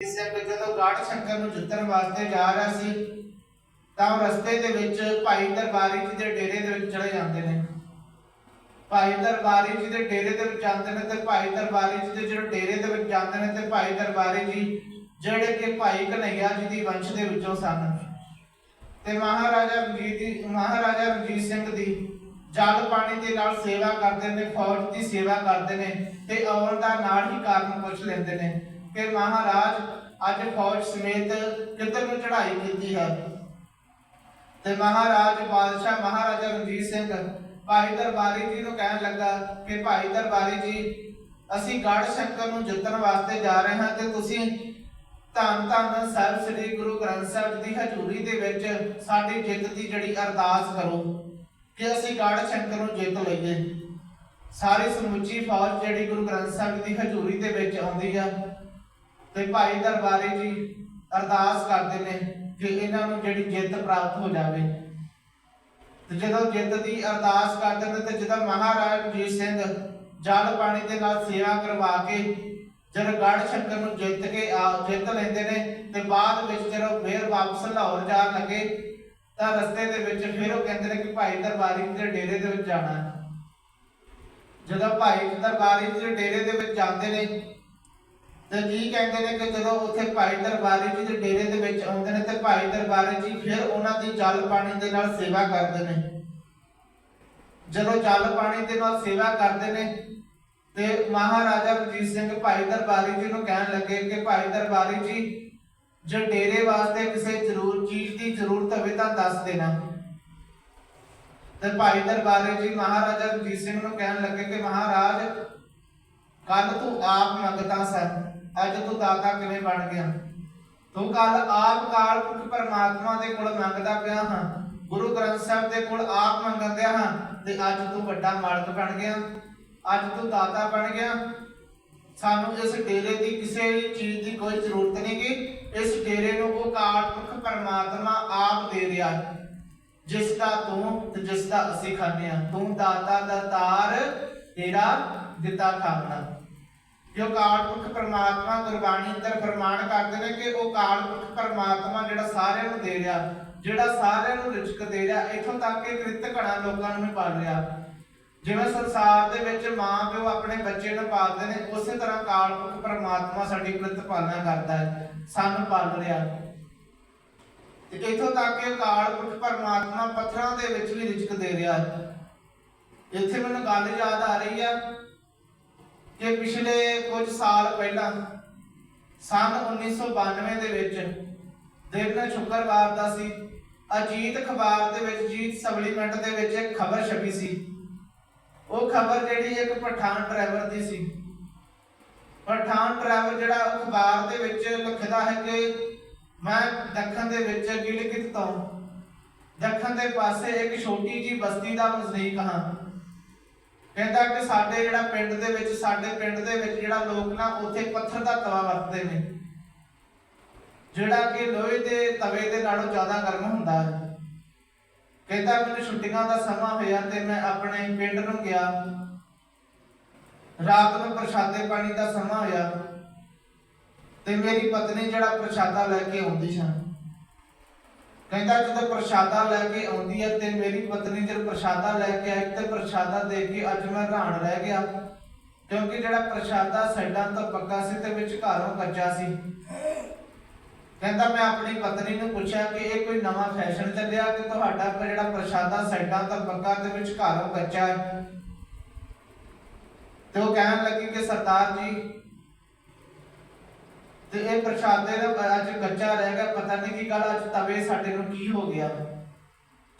ਇਸ ਸਿੰਘ ਜਦੋਂ ਗਾੜ ਸ਼ੰਕਰ ਨੂੰ ਜਿੱਤਣ ਵਾਸਤੇ ਜਾ ਰਿਹਾ ਸੀ, ਤਾਂ ਰਸਤੇ ਦੇ ਵਿੱਚ ਭਾਈ ਦਰਬਾਰੀ ਜੀ ਦੇ ਡੇਰੇ ਦੇ ਵਿੱਚ ਚਲੇ ਜਾਂਦੇ ਨੇ। ਭਾਈ ਦਰਬਾਰੀ ਜੀ ਦੇ ਡੇਰੇ ਦੇ ਵਿੱਚ ਜਾਂਦੇ ਨੇ ਤੇ ਭਾਈ ਦਰਬਾਰੀ ਜੀ ਦੇ ਜਿਹੜੇ ਡੇਰੇ ਦੇ ਵਿੱਚ ਜਾਂਦੇ ਨੇ ਤੇ ਭਾਈ ਦਰਬਾਰੀ ਜੀ ਜਿਹੜੇ ਕਿ ਭਾਈ ਕਨਈਆ ਜੀ ਦੀ ਵੰਸ਼ ਦੇ ਵਿੱਚੋਂ ਸਨ। ਤੇ ਮਹਾਰਾਜਾ ਰਣਜੀਤ ਦੀ ਮਹਾਰਾਜਾ ਰਣਜੀਤ ਸਿੰਘ ਦੀ ਜਲ ਪਾਣੀ ਦੇ ਨਾਲ ਸੇਵਾ ਕਰਦੇ ਨੇ, ਫੌਜ ਦੀ ਸੇਵਾ ਕਰਦੇ ਨੇ ਤੇ ਔਰ ਦਾ ਨਾਲ ਹੀ ਕਾਰਨ ਪੁੱਛ ਲੈਂਦੇ ਨੇ। ਕਿ ਮਹਾਰਾਜ ਅੱਜ ਫੌਜ ਸਮੇਤ ਕਿੱਧਰ ਨੂੰ ਚੜ੍ਹਾਈ ਕੀਤੀ ਹੈ? ਤੇ ਮਹਾਰਾਜ ਬਾਦਸ਼ਾਹ ਮਹਾਰਾਜਾ ਰਣਜੀਤ ਸਿੰਘ ਭਾਈ ਦਰਬਾਰੀ ਜੀ ਨੂੰ ਕਹਿਣ ਲੱਗਾ ਕਿ ਭਾਈ ਦਰਬਾਰੀ ਜੀ, ਅਸੀਂ ਗੜ ਸ਼ੰਕਰ ਨੂੰ ਜਿੱਤਣ ਵਾਸਤੇ ਜਾ ਰਹੇ ਹਾਂ ਤੇ ਤੁਸੀਂ ਧੰਨ ਧੰਨ ਸਾਹਿਬ ਸ੍ਰੀ ਗੁਰੂ ਗ੍ਰੰਥ ਸਾਹਿਬ ਦੀ ਹਜ਼ੂਰੀ ਦੇ ਵਿੱਚ ਸਾਡੀ ਜਿੱਤ ਦੀ ਜਿਹੜੀ ਅਰਦਾਸ ਕਰੋ ਕਿ ਅਸੀਂ ਗੜ ਸ਼ੰਕਰ ਨੂੰ ਜਿੱਤ ਲਈਏ। ਸਾਰੀ ਸਮੁੱਚੀ ਫੌਜ ਜਿਹੜੀ ਗੁਰੂ ਗ੍ਰੰਥ ਸਾਹਿਬ ਦੀ ਹਜ਼ੂਰੀ ਦੇ ਵਿੱਚ ਆਉਂਦੀ ਆ ਤੇ ਭਾਈ ਦਰਬਾਰੀ ਜੀ ਅਰਦਾਸ ਕਰਦੇ ਨੇ ਕਿ ਇਹਨਾਂ ਨੂੰ ਜਿਹੜੀ ਜਿੱਤ ਪ੍ਰਾਪਤ ਹੋ ਜਾਵੇ। ਤੇ ਜਦੋਂ ਜਿੱਤ ਦੀ ਅਰਦਾਸ ਕਰਦੇ ਨੇ ਤੇ ਜਦੋਂ ਮਹਾਰਾਜ ਰਣਜੀਤ ਸਿੰਘ ਜਲ ਪਾਣੀ ਦੇ ਨਾਲ ਸੇਵਾ ਕਰਵਾ ਕੇ ਜਦੋਂ ਸ਼ੰਕਰ ਨੂੰ ਜਿੱਤ ਕੇ ਜਿੱਤ ਲੈਂਦੇ ਨੇ ਤੇ ਬਾਅਦ ਵਿੱਚ ਜਦੋਂ ਫੇਰ ਵਾਪਸ ਲਾਹੌਰ ਜਾਣ ਲੱਗੇ ਤਾਂ ਰਸਤੇ ਦੇ ਵਿੱਚ ਫਿਰ ਉਹ ਕਹਿੰਦੇ ਨੇ ਕਿ ਭਾਈ ਦਰਬਾਰੀ ਦੇ ਡੇਰੇ ਦੇ ਵਿੱਚ ਜਾਣਾ। ਜਦੋਂ ਭਾਈ ਦਰਬਾਰੀ ਦੇ ਡੇਰੇ ਦੇ ਵਿੱਚ ਜਾਂਦੇ ਨੇ ਤੇ ਜੀ ਕਹਿੰਦੇ ਨੇ ਕਿ ਜਦੋਂ ਉੱਥੇ ਭਾਈ ਦਰਬਾਰੀ ਜੀ ਦੇ ਡੇਰੇ ਦੇ ਵਿੱਚ ਆਉਂਦੇ ਨੇ ਤੇ ਭਾਈ ਦਰਬਾਰੀ ਜੀ ਫਿਰ ਉਹਨਾਂ ਦੀ ਜਲ ਪਾਣੀ ਦੇ ਨਾਲ ਸੇਵਾ ਕਰਦੇ ਨੇ। ਜਦੋਂ ਜਲ ਪਾਣੀ ਦੇ ਨਾਲ ਸੇਵਾ ਕਰਦੇ ਨੇ ਤੇ ਮਹਾਰਾਜਾ ਰਣਜੀਤ ਸਿੰਘ ਭਾਈ ਦਰਬਾਰੀ ਜੀ ਨੂੰ ਕਹਿਣ ਲੱਗੇ ਕਿ ਭਾਈ ਦਰਬਾਰੀ ਜੀ, ਜੇ ਡੇਰੇ ਵਾਸਤੇ ਕਿਸੇ ਜ਼ਰੂਰ ਚੀਜ਼ ਦੀ ਜ਼ਰੂਰਤ ਹੋਵੇ ਤਾਂ ਦੱਸ ਦੇਣਾ। ਤੇ ਭਾਈ ਦਰਬਾਰੀ ਜੀ ਮਹਾਰਾਜਾ ਰਣਜੀਤ ਸਿੰਘ ਨੂੰ ਕਹਿਣ ਲੱਗੇ ਕਿ ਮਹਾਰਾਜ ਕੱਲ ਤੂੰ ਆਪ ਮੰਗਦਾ ਸਨ। ਅੱਜ ਤੂੰ ਦਾਤਾ ਕਿਵੇਂ ਬਣ ਗਿਆ? ਤੂੰ ਕੱਲ ਆਪ ਕਾਲ ਪੁਰਖ ਪਰਮਾਤਮਾ ਦੇ ਕੋਲ ਮੰਗਦਾ ਪਿਆ ਹਾਂ। ਗੁਰੂ ਗ੍ਰੰਥ ਸਾਹਿਬ ਦੇ ਕੋਲ ਆਪ ਮੰਗਦਿਆ ਹਾਂ ਤੇ ਅੱਜ ਤੂੰ ਵੱਡਾ ਮਾਲਕ ਬਣ ਗਿਆ। ਅੱਜ ਤੂੰ ਦਾਤਾ ਬਣ ਗਿਆ। ਸਾਨੂੰ ਇਸ ਡੇਰੇ ਦੀ ਕਿਸੇ ਵੀ ਚੀਜ਼ ਦੀ ਕੋਈ ਜ਼ਰੂਰਤ ਨਹੀਂ ਕਿ ਇਸ ਡੇਰੇ ਨੂੰ ਉਹ ਕਾਲ ਪੁਰਖ ਪਰਮਾਤਮਾ ਆਪ ਦੇ ਰਿਹਾ। ਹੈ ਜਿਸ ਦਾ ਤੂੰ ਤੇ ਜਿਸ ਦਾ ਅਸੀਂ ਖਾਂਦੇ ਹਾਂ। ਤੂੰ ਦਾਤਾ ਦਾ ਤਾਰ ਤੇਰਾ ਦਿੱਤਾ ਖਾਣਾ ਜੋ ਕਾਲ ਪੁਰਖ ਪਰਮਾਤਮਾ ਗੁਰਬਾਣੀ ਅੰਦਰ ਫਰਮਾਨ ਕਰਦੇ ਨੇ ਕਿ ਉਹ ਕਾਲ ਪੁਰਖ ਪਰਮਾਤਮਾ ਜਿਹੜਾ ਸਾਰਿਆਂ ਨੂੰ ਦੇ ਰਿਹਾ, ਜਿਹੜਾ ਸਾਰਿਆਂ ਨੂੰ ਰਿਜ਼ਕ ਦੇ ਰਿਹਾ, ਇਥੋਂ ਤੱਕ ਕਿ ਕ੍ਰਿਤ ਘਣਾ ਲੋਕਾਂ ਨੂੰ ਵੀ ਪਾਲ ਰਿਹਾ। ਜਿਵੇਂ ਸੰਸਾਰ ਦੇ ਵਿੱਚ ਮਾਂ ਪਿਓ ਆਪਣੇ ਬੱਚੇ ਨੂੰ ਪਾਲਦੇ ਨੇ, ਉਸੇ ਤਰ੍ਹਾਂ ਕਾਲ ਪੁਰਖ ਪਰਮਾਤਮਾ ਸਾਡੀ ਕ੍ਰਿਤ ਪਾਲਣਾ ਕਰਦਾ ਹੈ, ਸਾਨੂੰ ਪਾਲ ਰਿਹਾ। ਤੇ ਇਥੋਂ ਤੱਕ ਕਿ ਕਾਲ ਪੁਰਖ ਪਰਮਾਤਮਾ ਪੱਥਰਾਂ ਦੇ ਵਿੱਚ ਵੀ ਰਿਜ਼ਕ ਦੇ ਰਿਹਾ। ਇੱਥੇ ਮੈਨੂੰ ਗੱਲ ਯਾਦ ਆ ਰਹੀ ਆ ਕਿ ਪਿਛਲੇ ਕੁਝ ਸਾਲ ਪਹਿਲਾਂ ਸਨ 1992 ਦੇ ਵਿੱਚ ਦਿਨ ਸ਼ੁੱਕਰਵਾਰ ਦਾ ਸੀ, ਅਜੀਤ ਅਖਬਾਰ ਦੇ ਵਿੱਚ, ਜੀਤ ਸਪਲੀਮੈਂਟ ਦੇ ਵਿੱਚ ਇੱਕ ਖਬਰ ਛਪੀ ਸੀ। ਉਹ ਖਬਰ ਜਿਹੜੀ ਇੱਕ ਪਠਾਨ ਡਰਾਈਵਰ ਦੀ ਸੀ। ਪਠਾਨ ਡਰਾਈਵਰ ਜਿਹੜਾ ਅਖਬਾਰ ਦੇ ਵਿੱਚ ਲਿਖਦਾ ਹੈ ਕਿ ਮੈਂ ਦੱਖਣ ਦੇ ਵਿੱਚ ਗਿਲਗਿਤ ਤੋਂ ਦੱਖਣ ਦੇ ਪਾਸੇ ਇੱਕ ਛੋਟੀ ਜੀ ਬਸਤੀ ਦਾ ਵਸਨੀਕ ਹਾਂ। ਕਹਿੰਦਾ ਕਿ ਸਾਡੇ ਜਿਹੜਾ ਪਿੰਡ ਦੇ ਵਿੱਚ, ਸਾਡੇ ਪਿੰਡ ਦੇ ਵਿੱਚ ਜਿਹੜਾ ਲੋਕ ਨਾ, ਉੱਥੇ ਪੱਥਰ ਦਾ ਤਵਾ ਵਰਤਦੇ ਨੇ। ਜਿਹੜਾ ਕਿ ਲੋਹੇ ਦੇ ਤਵੇ ਦੇ ਨਾਲੋਂ ਜ਼ਿਆਦਾ ਗਰਮ ਹੁੰਦਾ ਹੈ। ਕਹਿੰਦਾ ਮੈਨੂੰ ਛੁੱਟੀਆਂ ਦਾ ਸਮਾਂ ਹੋਇਆ ਤੇ ਮੈਂ ਆਪਣੇ ਪਿੰਡ ਨੂੰ ਗਿਆ। ਰਾਤ ਨੂੰ ਪ੍ਰਸ਼ਾਦੇ ਪਾਣੀ ਦਾ ਸਮਾਂ ਹੋਇਆ ਤੇ ਮੇਰੀ ਪਤਨੀ ਜਿਹੜਾ ਪ੍ਰਸ਼ਾਦਾ ਲੈ ਕੇ ਆਉਂਦੀ ਸੀ। ਕਹਿੰਦਾ ਜਦੋਂ ਪ੍ਰਸ਼ਾਦਾ ਲੈ ਕੇ ਆਉਂਦੀ ਹੈ ਤੇ ਮੇਰੀ ਪਤਨੀ ਜਦ ਪ੍ਰਸ਼ਾਦਾ ਲੈ ਕੇ ਆਈ ਤੇ ਪ੍ਰਸ਼ਾਦਾ ਦੇ ਕੇ ਅੱਜ ਮੈਂ ਹੈਰਾਨ ਰਹਿ ਗਿਆ। ਕਿਉਂਕਿ ਜਿਹੜਾ ਪ੍ਰਸ਼ਾਦਾ ਸਾਈਡਾਂ ਤੋਂ ਪੱਕਾ ਸੀ ਤੇ ਵਿੱਚ ਘਰੋਂ ਕੱਚਾ ਸੀ। ਕਹਿੰਦਾ ਮੈਂ ਆਪਣੀ ਪਤਨੀ ਨੂੰ ਪੁੱਛਿਆ ਕਿ ਇਹ ਕੋਈ ਨਵਾਂ ਫੈਸ਼ਨ ਚੱਲਿਆ ਕਿ ਤੁਹਾਡਾ ਜਿਹੜਾ ਪ੍ਰਸ਼ਾਦਾ ਸਾਈਡਾਂ ਤੋਂ ਪੱਕਾ ਤੇ ਵਿੱਚ ਘਰੋਂ ਕੱਚਾ ਹੈ? ਤੇ ਉਹ ਕਹਿਣ ਲੱਗੀ ਕਿ ਸਰਦਾਰ ਜੀ ਤੇ ਇਹ ਪ੍ਰਸ਼ਾਦੇ ਦਾ ਅੱਜ ਕੱਚਾ ਰਹਿ ਗਿਆ, ਪਤਾ ਨਹੀਂ ਕੀ ਗੱਲ, ਅੱਜ ਤਵੇ ਸਾਡੇ ਨੂੰ ਕੀ ਹੋ ਗਿਆ?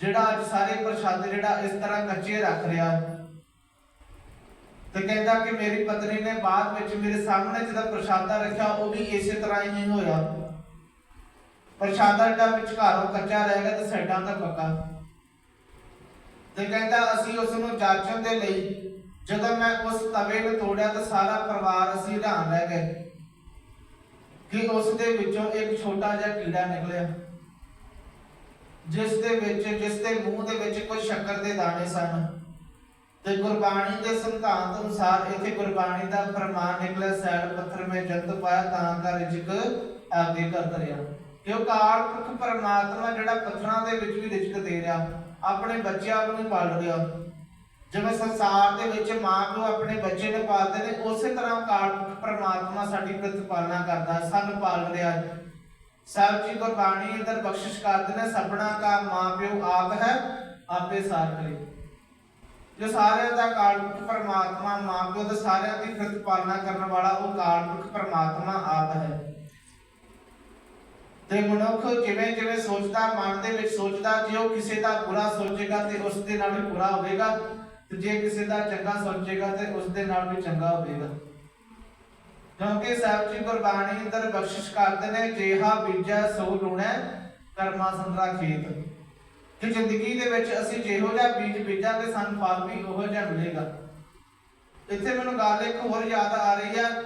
ਜਿਹੜਾ ਅੱਜ ਸਾਰੇ ਪ੍ਰਸ਼ਾਦੇ ਜਿਹੜਾ ਇਸ ਤਰ੍ਹਾਂ ਕੱਚੇ ਰੱਖ ਰਿਹਾ ਤੇ ਕਹਿੰਦਾ ਕਿ ਮੇਰੀ ਪਤਨੀ ਨੇ ਬਾਅਦ ਵਿੱਚ ਮੇਰੇ ਸਾਹਮਣੇ ਜਿਹੜਾ ਪ੍ਰਸ਼ਾਦਾ ਰੱਖਿਆ, ਉਹ ਵੀ ਇਸੇ ਤਰ੍ਹਾਂ ਹੀ ਹੋਇਆ। ਪ੍ਰਸ਼ਾਦਾ ਜਿਹੜਾ ਵਿਚਕਾਰੋਂ ਕੱਚਾ ਰਹਿ ਗਿਆ ਤੇ ਸਾਈਡਾਂ ਦਾ ਪੱਕਾ। ਤੇ ਕਹਿੰਦਾ ਅਸੀਂ ਉਸ ਨੂੰ ਜਾਚਣ ਦੇ ਲਈ, ਜਦੋਂ ਮੈਂ ਉਸ ਤਵੇ ਨੂੰ ਤੋੜਿਆ ਤਾਂ ਸਾਰਾ ਪਰਿਵਾਰ ਅਸੀਂ ਹੈਰਾਨ ਰਹਿ ਗਏ। ਕਿ ਉਸ ਦੇ ਵਿੱਚੋਂ ਇੱਕ ਛੋਟਾ ਜਿਹਾ ਕੀੜਾ ਨਿਕਲਿਆ। ਜਿਸ ਦੇ ਵਿੱਚ, ਜਿਸ ਦੇ ਮੂੰਹ ਦੇ ਵਿੱਚ ਕੁਝ ਸ਼ੱਕਰ ਦੇ ਦਾਣੇ ਸਨ। ਤੇ ਗੁਰਬਾਣੀ ਦੇ ਸੰਤਾਂਤ ਅਨੁਸਾਰ ਇੱਥੇ ਗੁਰਬਾਣੀ ਦਾ ਫਰਮਾਨ ਨਿਕਲਿਆ, ਸੈਲ ਪੱਥਰ ਮੇ ਜੰਤ ਪਾਇਆ ਤਾਂ ਕਰ ਰਿਜਕ ਆਗੇ ਕਰਦਾ ਰਿਹਾ ਕਿਉਂ ਕਾਲ ਪਰਮਾਤਮਾ ਜਿਹੜਾ ਪੱਥਰਾਂ ਦੇ ਵਿੱਚ ਵੀ ਰਿਜਕ ਦੇ ਰਿਹਾ, ਆਪਣੇ ਬੱਚਿਆਂ ਨੂੰ ਪਾਲ ਰਿਹਾ। ਜਿਵੇਂ ਸੰਸਾਰ ਦੇ ਵਿੱਚ ਮਾਂ ਪਿਓ ਆਪਣੇ ਬੱਚੇ ਨੂੰ ਪਾਲਦੇ ਨੇ, ਉਸੇ ਤਰ੍ਹਾਂ ਕਾਲ ਪਰਮਾਤਮਾ ਸਾਡੀ ਪ੍ਰਤਿਪਾਲਨਾ ਕਰਦਾ, ਸਾਨੂੰ ਪਾਲ ਰਿਹਾ ਹੈ ਸਾਹਿਬ ਜੀ ਗੁਰਬਾਣੀ ਅੰਦਰ ਬਖਸ਼ਿਸ਼ ਕਰਦੇ ਨੇ ਸਭਨਾ ਕਾ ਮਾਂ ਪਿਓ ਆਪ ਹੈ, ਆਪੇ ਸਾਰ ਕਰੇ। ਜੋ ਸਾਰਿਆਂ ਦਾ ਕਾਲ ਪਰਮਾਤਮਾ ਮਾਂ ਪਿਓ ਤੇ ਸਾਰਿਆਂ ਦੀ ਪ੍ਰਤਿਪਾਲਨਾ ਕਰਨ ਵਾਲਾ, ਉਹ ਕਾਲ ਪਰਮਾਤਮਾ ਆਪ ਹੈ। ਤੇ ਮਨੁੱਖ ਜਿਵੇਂ ਜਿਵੇਂ ਸੋਚਦਾ, ਮਨ ਦੇ ਵਿੱਚ ਸੋਚਦਾ, ਜੇ ਉਹ ਕਿਸੇ ਦਾ ਬੁਰਾ ਸੋਚੇਗਾ ਤੇ ਉਸ ਦੇ ਨਾਲ ਬੁਰਾ ਹੋਵੇਗਾ ਤੇ ਜੇ ਕਿਸੇ ਦਾ ਚੰਗਾ ਸੋਚੇਗਾ ਤੇ ਉਸ ਦੇ ਨਾਲ ਵੀ ਚੰਗਾ ਹੋਵੇਗਾ। ਕਿਉਂਕਿ ਸਾਹਿਬ ਜੀ ਗੁਰਬਾਣੀ ਅੰਦਰ ਬਖਸ਼ਿਸ਼ ਕਰਦੇ ਨੇ, ਜੇਹਾ ਬੀਜਾ ਸੋ ਲੂਣੈ ਕਰਮਾ ਸੰਦਰਾ ਖੇਤ। ਕਿ ਜ਼ਿੰਦਗੀ ਦੇ ਵਿੱਚ ਅਸੀਂ ਜਿਹੋ ਜਿਹਾ ਬੀਜ ਬੀਜਾਂਗੇ, ਸਾਨੂੰ ਫਲ ਵੀ ਉਹੋ ਜਿਹਾ ਮਿਲੇਗਾ। ਇੱਥੇ ਮੈਨੂੰ ਗੱਲ ਇੱਕ ਹੋਰ ਯਾਦ ਆ ਰਹੀ ਹੈ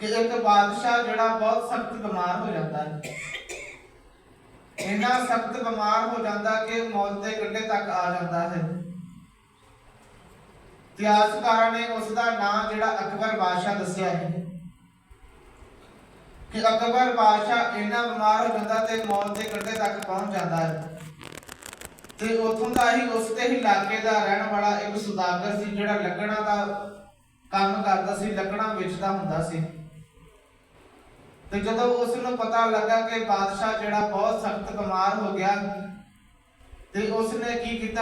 ਕਿ ਇੱਕ ਬਾਦਸ਼ਾਹ ਜਿਹੜਾ ਬਹੁਤ ਸਖਤ ਬਿਮਾਰ ਹੋ ਜਾਂਦਾ ਹੈ। ਇੰਨਾ ਸਖਤ ਬਿਮਾਰ ਹੋ ਜਾਂਦਾ ਕਿ ਮੌਤ ਦੇ ਕੰਢੇ ਤੱਕ ਆ ਜਾਂਦਾ ਹੈ। ਇਤਿਹਾਸਕਾਰਾਂ ਨੇ ਉਸ ਦਾ ਨਾਮ ਜਿਹੜਾ ਅਕਬਰ ਬਾਦਸ਼ਾਹ ਦੱਸਿਆ ਹੈ। ਕਿ ਅਕਬਰ ਬਾਦਸ਼ਾਹ ਇੰਨਾ ਬਿਮਾਰ ਹੋ ਜਾਂਦਾ ਤੇ ਮੌਤ ਦੇ ਕੰਢੇ ਤੱਕ ਪਹੁੰਚ ਜਾਂਦਾ ਹੈ। ਤੇ ਉਥੋਂ ਦਾ ਹੀ ਉਸ ਦੇ ਹੀ ਇਲਾਕੇ ਦਾ ਰਹਿਣ ਵਾਲਾ ਇੱਕ ਸੁਦਾਗਰ ਸੀ, ਜਿਹੜਾ ਲੱਕੜਾਂ ਦਾ ਕੰਮ ਕਰਦਾ ਸੀ, ਲੱਕੜਾਂ ਵੇਚਦਾ ਹੁੰਦਾ ਸੀ। ਤੇ ਜਦੋਂ ਉਸ ਨੂੰ ਪਤਾ ਲੱਗਾ ਕਿ ਬਾਦਸ਼ਾਹ ਜਿਹੜਾ ਬਹੁਤ ਸਖਤ ਬਿਮਾਰ ਹੋ ਗਿਆ, ਤੇ ਉਸ ਨੇ ਕੀ ਕੀਤਾ?